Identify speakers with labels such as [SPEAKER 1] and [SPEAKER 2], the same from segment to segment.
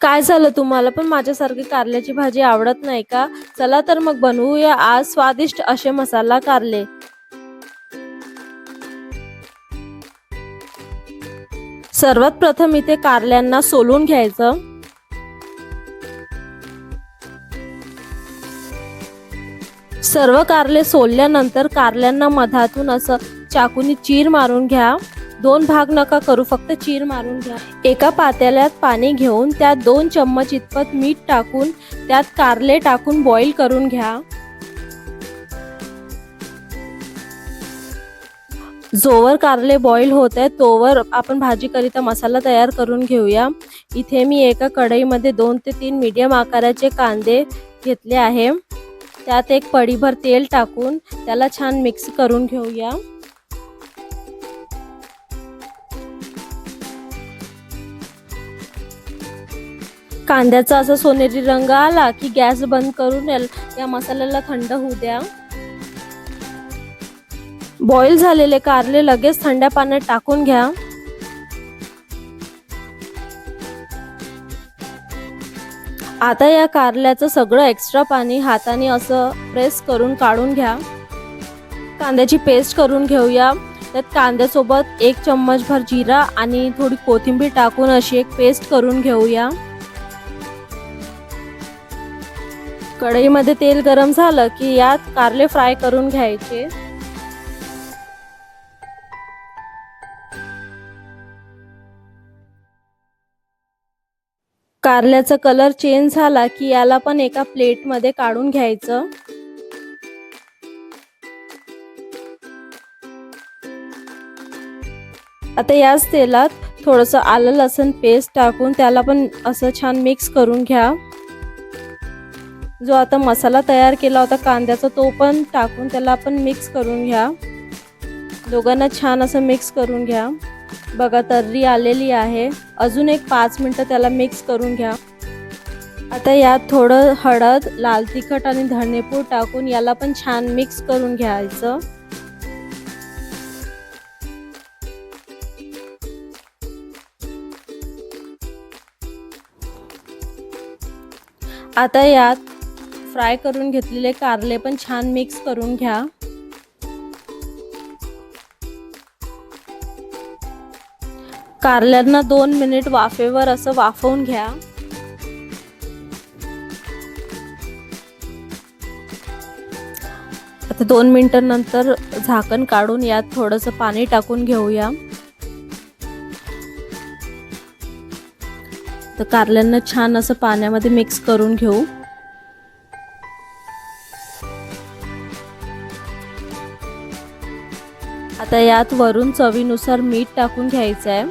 [SPEAKER 1] काय झालं तुम्हाला? पण माझ्यासारखी कारल्याची भाजी आवडत नाही का? चला तर मग बनवूया आज स्वादिष्ट असे मसाला कारले. सर्वात प्रथम इथे कारल्यांना सोलून घ्यायचं. सर्व कारले सोलल्यानंतर कारल्यांना मधातून असं चाकूनी चीर मारून घ्या. दोन भाग नका करू फक्त चीर मारून घ्या. एका पातेल्यात पाणी घेऊन त्यात दोन चम्मच इतपत मीठ टाकून त्यात कारले टाकून बॉईल करून घ्या. जोवर कारले बॉईल होत आहे तोवर आपण भाजीकरिता मसाला तयार करून घेऊया. इथे मी एका कढईमध्ये दोन ते तीन मीडियम आकाराचे कांदे घेतले आहे. त्यात एक पडीभर तेल टाकून त्याला छान मिक्स करून घेऊया. कांद्याचा असा सोनेरी रंग आला की गॅस बंद करून या मसाल्याला थंड होऊ द्या. बॉईल झालेले कारले लगेच थंड्या पाण्यात टाकून घ्या. आता या कारल्याचं सगळं एक्स्ट्रा पाणी हाताने असं प्रेस करून काढून घ्या. कांद्याची पेस्ट करून घेऊया. त्यात कांद्यासोबत एक चम्मचभर जिरा आणि थोडी कोथिंबीर टाकून अशी एक पेस्ट करून घेऊया. कढईमध्ये तेल गरम झालं की यात कारले फ्राय करून घ्यायचे. कारल्याचा कलर चेंज झाला की याला पण एका प्लेटमध्ये काढून घ्यायचं. आता याच तेलात थोडंसं आलं लसण पेस्ट टाकून त्याला पण असं छान मिक्स करून घ्या. जो आता मसाला तयार केला होता कांद्याचा तो पण टाकून त्याला आपण मिक्स करून घ्या. दोघांना छान असं मिक्स करून घ्या. बघा तर्री आलेली आहे. अजून एक पाच मिनटं त्याला मिक्स करून घ्या. आता यात थोडं हळद लाल तिखट आणि धणेपूड टाकून याला पण छान मिक्स करून घ्यायचं. आता यात फ्राय करून घेतलेले कारले पण छान मिक्स करून घ्या. कारल्यांना दोन मिनिट वाफेवर असं वाफवून घ्या. आता दोन मिनिटांनंतर झाकण काढून यात थोडंसं पाणी टाकून घेऊया. तर कारल्यांना छान असं पाण्यामध्ये मिक्स करून घेऊ. आता यात वरून चवीनुसार मीठ टाकून घ्यायचं आहे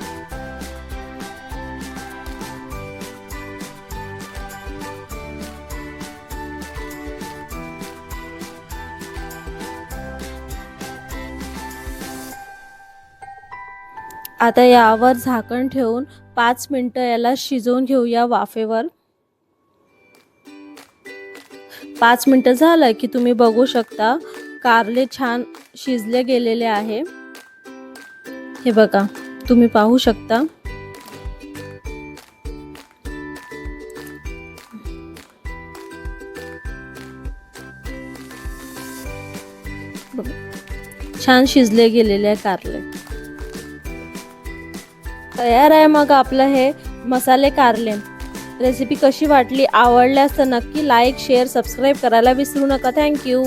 [SPEAKER 1] आता यावर झाकण ठेवून पाच मिनटं याला शिजवून घेऊया वाफेवर. पाच मिनटं झालं की तुम्ही बघू शकता. कारले छान शिजले गेलेले आहे. हे बघा तुम्ही पाहू शकता. छान शिजले गेलेले आहे कारले. तयार आहे मग आपलं हे मसाले कारले. रेसिपी कशी वाटली आवडल्यास तर नक्की लाईक शेअर सबस्क्राईब करायला विसरू नका. थँक्यू